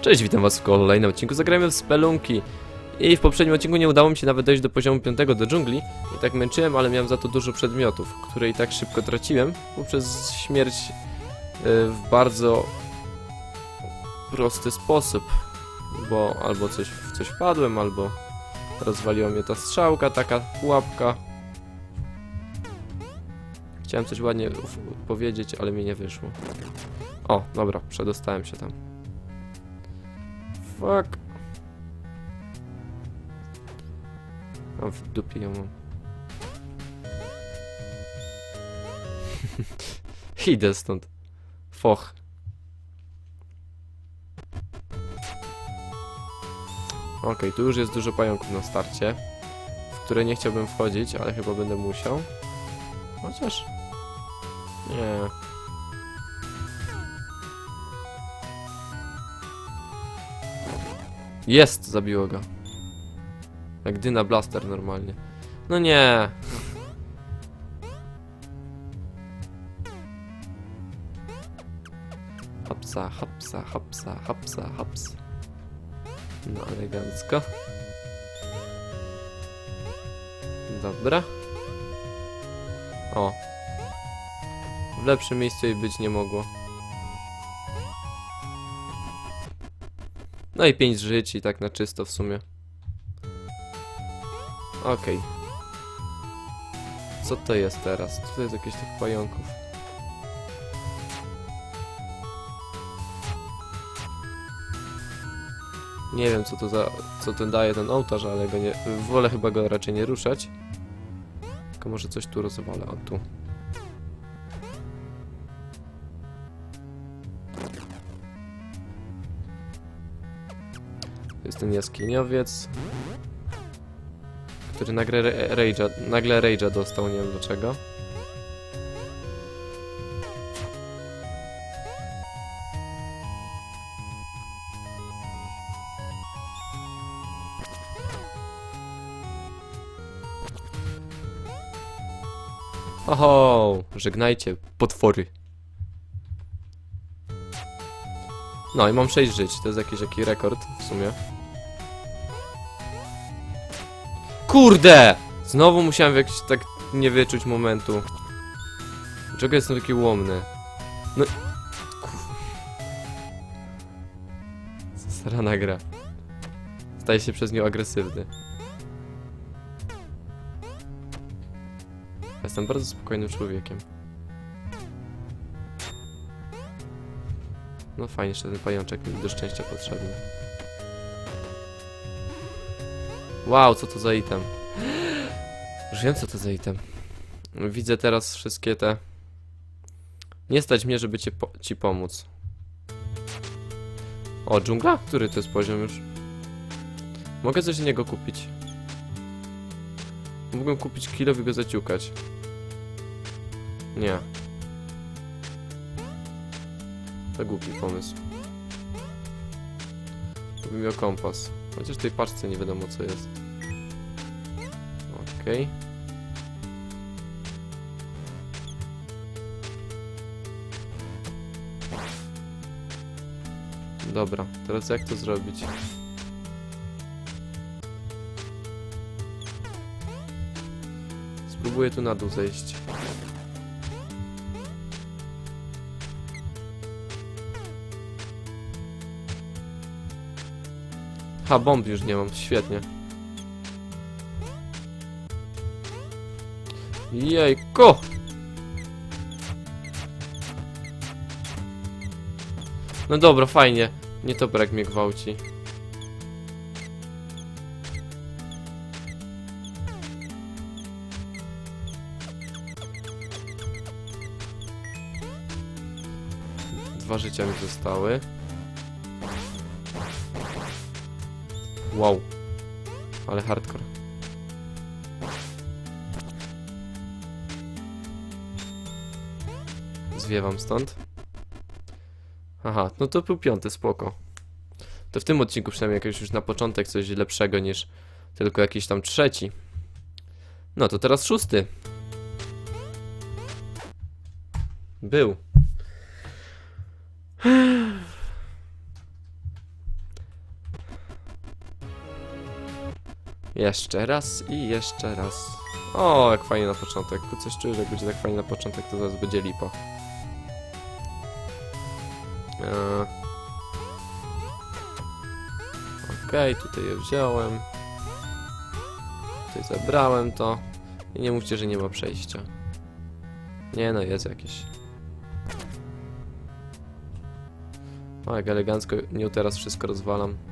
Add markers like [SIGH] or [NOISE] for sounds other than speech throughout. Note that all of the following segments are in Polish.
Cześć, witam was w kolejnym odcinku Zagrajmy w Spelunki. I w poprzednim odcinku nie udało mi się nawet dojść do poziomu 5 do dżungli. I tak męczyłem, ale miałem za to dużo przedmiotów, które i tak szybko traciłem poprzez śmierć y, w bardzo prosty sposób. Bo albo coś, w coś wpadłem, albo rozwaliła mnie ta strzałka, taka pułapka. Chciałem coś ładnie powiedzieć, ale mi nie wyszło. O, dobra, przedostałem się tam. Fuck. A w dupie ją mam. [LAUGHS] Idę stąd. Foch. Okej, tu już jest dużo pająków na starcie, w które nie chciałbym wchodzić, ale chyba będę musiał. Chociaż... Nie. Jest! Zabiło go. Jak Dyna Blaster normalnie. No nie! Hapsa, hapsa, hapsa, hapsa, haps. No elegancko. Dobra. O. W lepszym miejscu jej być nie mogło. No i 5 żyć i tak na czysto w sumie. Okej. Co to jest teraz? To jest jakieś tych pająków? Nie wiem co to za... co ten daje ten ołtarz, ale go nie... Wolę chyba go raczej nie ruszać. Tylko może coś tu rozwalę, o tu. Jest ten jaskiniowiec, który nagle rage'a, nagle rage'a dostał, nie wiem dlaczego. Oho, żegnajcie, potwory. No i mam 6 żyć, to jest jakiś taki rekord w sumie. Kurde! Znowu musiałem w jakiś tak nie wyczuć momentu. Dlaczego jestem taki łomny? No... Kur... Sarana gra. Staje się przez nią agresywny. Jestem bardzo spokojnym człowiekiem. No fajnie, jeszcze ten pajączek mi do szczęścia potrzebny. Wow, co to za item? Już wiem, co to za item. Widzę teraz wszystkie te... Nie stać mnie, żeby cię po ci pomóc. O, dżungla? Który to jest poziom już? Mogę coś z niego kupić. Mógłbym kupić kilo i go zaciukać. Nie. To głupi pomysł. Bym kompas. Chociaż w tej paczce nie wiadomo co jest. Okej. Dobra, teraz jak to zrobić? Spróbuję tu na dół zejść. Ha, bomb już nie mam, świetnie. Jejku! No dobra, fajnie. Nie to brak mnie gwałci. Dwa życia mi zostały. Wow. Ale hardcore. Zwiewam stąd. Aha, no to był piąty, spoko. To w tym odcinku przynajmniej jakoś już na początek coś lepszego niż tylko jakiś tam trzeci. No to teraz szósty. Był. Jeszcze raz i jeszcze raz. O, jak fajnie na początek. Coś czuję, że jak będzie tak fajnie na początek, to zaraz będzie lipa. Eee. Okej, tutaj je wziąłem. Tutaj zabrałem to. I nie mówcie, że nie ma przejścia. Nie no, jest jakieś. O, jak elegancko nie teraz wszystko rozwalam.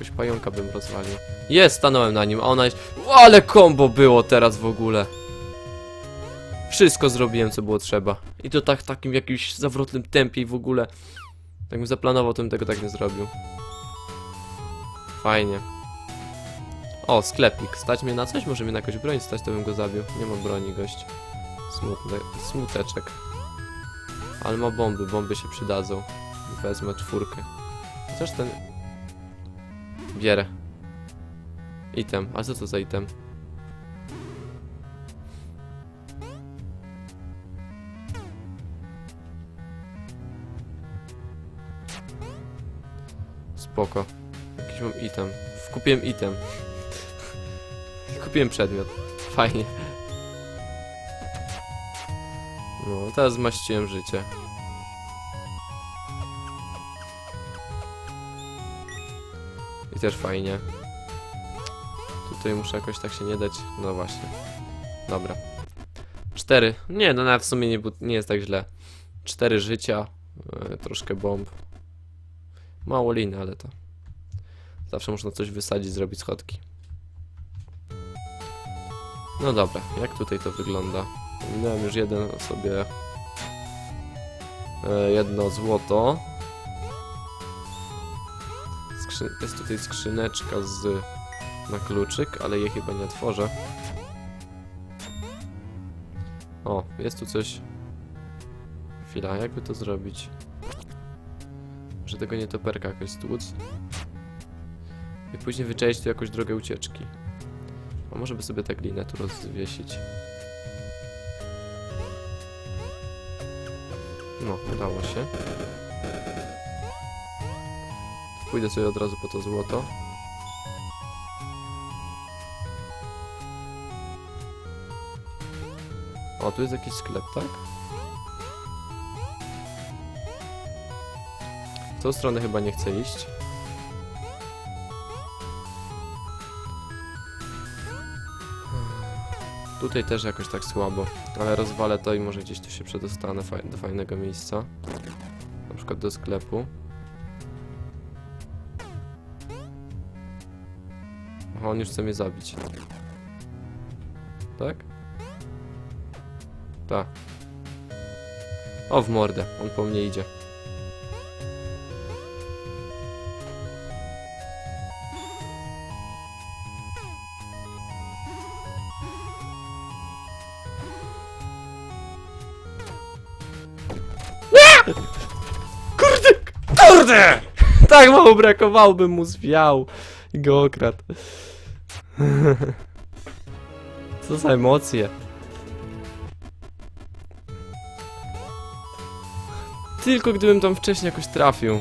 Czegoś pająka bym rozwalił. Jest, stanąłem na nim, a ona jest... O, ale kombo było teraz w ogóle. Wszystko zrobiłem, co było trzeba. I to tak takim jakimś zawrotnym tempie i w ogóle. Jakbym zaplanował, to bym tego tak nie zrobił. Fajnie. O, sklepik. Stać mnie na coś? Może mnie na jakąś broń stać, to bym go zabił. Nie mam broni, gość. Smutny, smuteczek. Ale ma bomby, bomby się przydadzą. Wezmę czwórkę. Chociaż ten... Bierę. Item. A co to za item? Spoko. Jakiś mam item. Kupiłem item. [LAUGHS] Kupiłem przedmiot. Fajnie. No, teraz zmaściłem życie. Też fajnie. Tutaj muszę jakoś tak się nie dać. No właśnie. Dobra. Cztery. Nie, no nawet w sumie nie, nie jest tak źle. Cztery życia. E, troszkę bomb. Mało liny, ale to. Zawsze można coś wysadzić, zrobić schodki. No dobra, jak tutaj to wygląda? Minąłem już jeden sobie e, jedno złoto. Skrzy jest tutaj skrzyneczka z na kluczyk, ale jej chyba nie otworzę. O, jest tu coś. Chwila, jakby to zrobić? Może tego nietoperka jakoś stłuc? I później wyczaić tu jakąś drogę ucieczki. A może by sobie tak linę tu rozwiesić. No, udało się. Pójdę sobie od razu po to złoto. O, tu jest jakiś sklep, tak? W tą stronę chyba nie chcę iść. Tutaj też jakoś tak słabo, ale rozwalę to i może gdzieś tu się przedostanę do fajnego miejsca. Na przykład do sklepu. On już chce mnie zabić. Tak? Tak. O, w mordę. On po mnie idzie. Kurde! Kurde! Tak mało brakowało, bym mu zwiał i go okradł. [LAUGHS] Co za emocje. Tylko gdybym tam wcześniej jakoś trafił.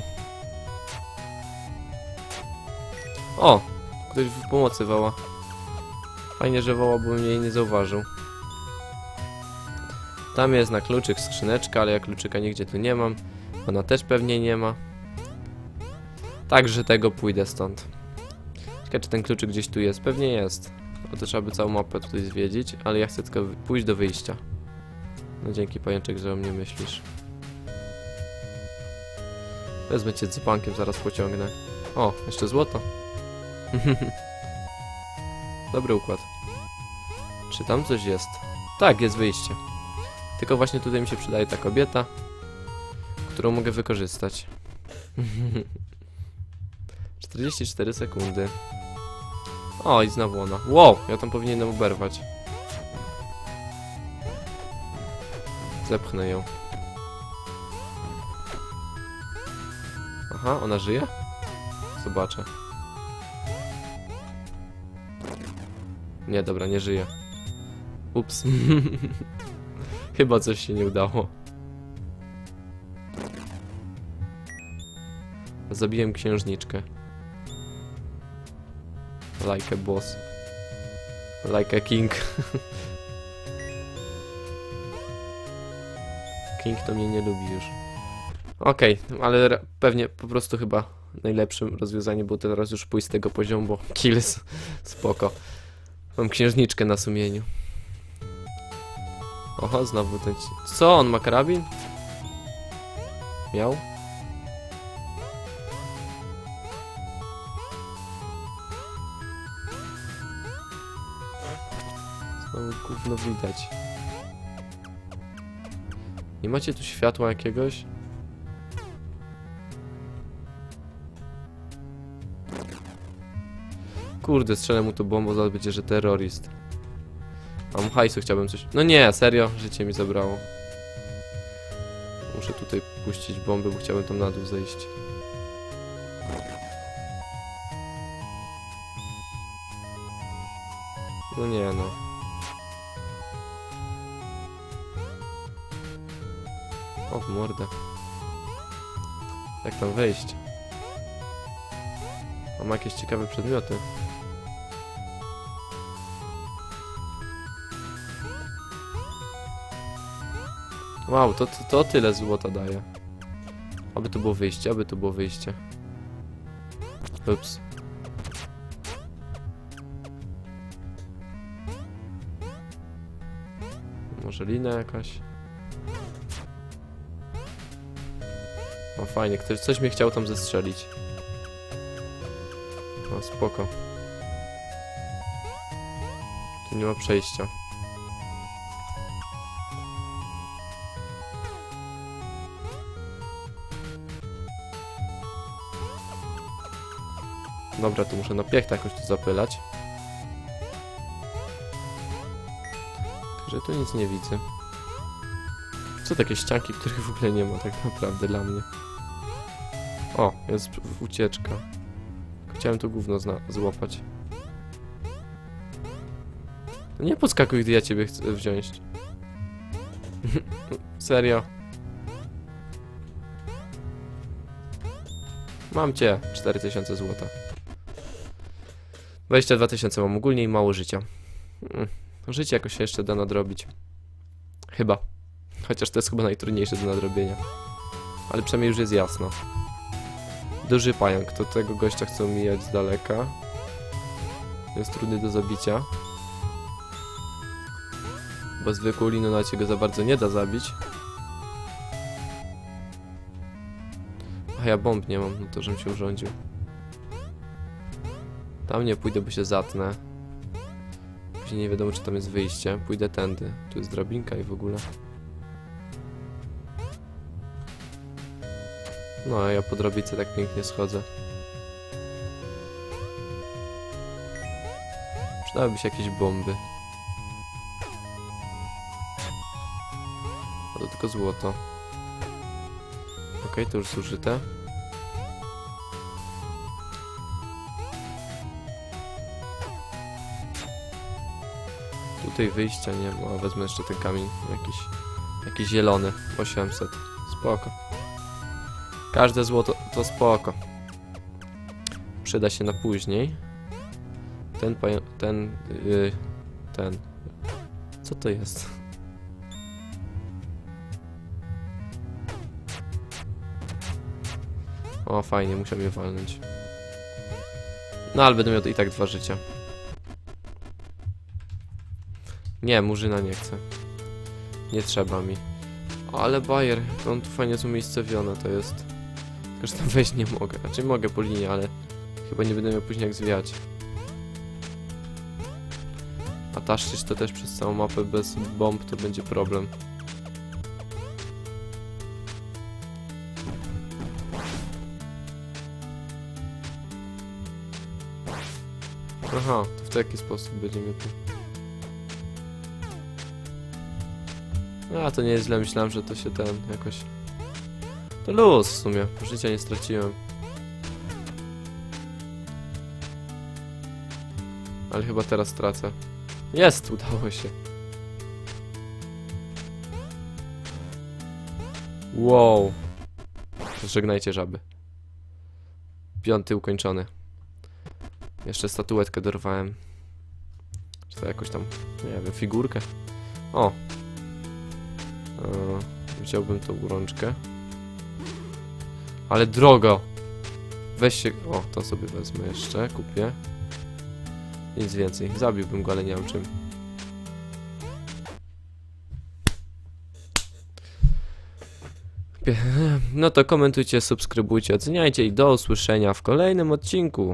O! Ktoś w pomocy woła. Fajnie, że woła, bo mnie nie zauważył. Tam jest na kluczyk skrzyneczka, ale ja kluczyka nigdzie tu nie mam. Ona też pewnie nie ma. Także tego pójdę stąd. Ciekawe, czy ten kluczyk gdzieś tu jest. Pewnie jest. O to trzeba by całą mapę tutaj zwiedzić, ale ja chcę tylko pójść do wyjścia. No dzięki pajączek, że o mnie myślisz. Wezmę cię dzbankiem, zaraz pociągnę. O, jeszcze złoto. [LAUGHS] Dobry układ. Czy tam coś jest? Tak, jest wyjście. Tylko właśnie tutaj mi się przydaje ta kobieta, którą mogę wykorzystać. [LAUGHS] 44 sekundy. O, i znowu ona. Wow, ja tam powinienem oberwać. Zepchnę ją. Aha, ona żyje? Zobaczę. Nie, dobra, nie żyje. Ups. [LAUGHS] Chyba coś się nie udało. Zabiłem księżniczkę. Like a boss. Like a king. [LAUGHS] king to mnie nie lubi już. Okej, ale ra- pewnie po prostu chyba najlepszym rozwiązaniem było teraz już pójść z tego poziomu, bo kills spoko. Mam księżniczkę na sumieniu. Oho, znowu ten... Co, on ma karabin? Miał? Gówno widać. Nie macie tu światła jakiegoś? Kurde, strzelę mu to bombą, zaraz będzie, że terroryst. Mam hajsu, chciałbym coś... No nie, serio, życie mi zabrało. Muszę tutaj puścić bomby, bo chciałbym tam na dół zejść. No nie no. O, w mordę. Jak tam wejść? Mam jakieś ciekawe przedmioty. Wow, to, to, to tyle złota daje. Aby to było wyjście, aby to było wyjście. Ups. Może lina jakaś? O fajnie, ktoś coś mnie chciał tam zestrzelić. O spoko. Tu nie ma przejścia. Dobra, tu muszę na piechtę jakoś tu zapylać. Także tu nic nie widzę. Co takie ścianki, których w ogóle nie ma tak naprawdę dla mnie. O, jest ucieczka. Chciałem to gówno złapać. Nie podskakuj, gdy ja ciebie chcę wziąć. [LAUGHS] Serio. Mam cię. 4000 złota. 22 tysiące mam ogólnie i mało życia. Mm, Życie jakoś się jeszcze da nadrobić. Chyba. Chociaż to jest chyba najtrudniejsze do nadrobienia. Ale przynajmniej już jest jasno. Duży pająk, to tego gościa chcą mijać z daleka. Jest trudny do zabicia. Bo zwykłą liną na go za bardzo nie da zabić. A ja bomb nie mam, no to żebym się urządził. Tam nie pójdę, bo się zatnę. Później nie wiadomo, czy tam jest wyjście. Pójdę tędy. Tu jest drabinka i w ogóle. No, a ja po drabice tak pięknie schodzę. Przydałyby się jakieś bomby. A to tylko złoto. Okej, to już zużyte. Tutaj wyjścia nie ma. Wezmę jeszcze ten kamień jakiś. Jakiś zielony. 800. Spoko. Każde złoto to spoko. Przyda się na później. Ten ten yy, ten. Co to jest? O, fajnie, musiał mnie walnąć. No, ale będę miał i tak dwa życia. Nie, murzyna nie chcę. Nie trzeba mi. Ale Bayer, on tu fajnie jest umiejscowiony, to jest. Tylko, tam wejść nie mogę. Znaczy mogę po linii, ale chyba nie będę miał później jak zwiać. A taszczyć to też przez całą mapę bez bomb to będzie problem. Aha, to w taki sposób będziemy tu. A, to nie jest źle, myślałem, że to się ten jakoś... To luz w sumie, życia nie straciłem. Ale chyba teraz stracę. Jest, udało się. Wow. Żegnajcie żaby. piąty ukończony. Jeszcze statuetkę dorwałem. Czy to jakoś tam, nie wiem, figurkę? O! Eee, wziąłbym tą rączkę. Ale drogo! Weź się... O, to sobie wezmę jeszcze, kupię. Nic więcej. Zabiłbym go, ale nie czym. No to komentujcie, subskrybujcie, oceniajcie i do usłyszenia w kolejnym odcinku.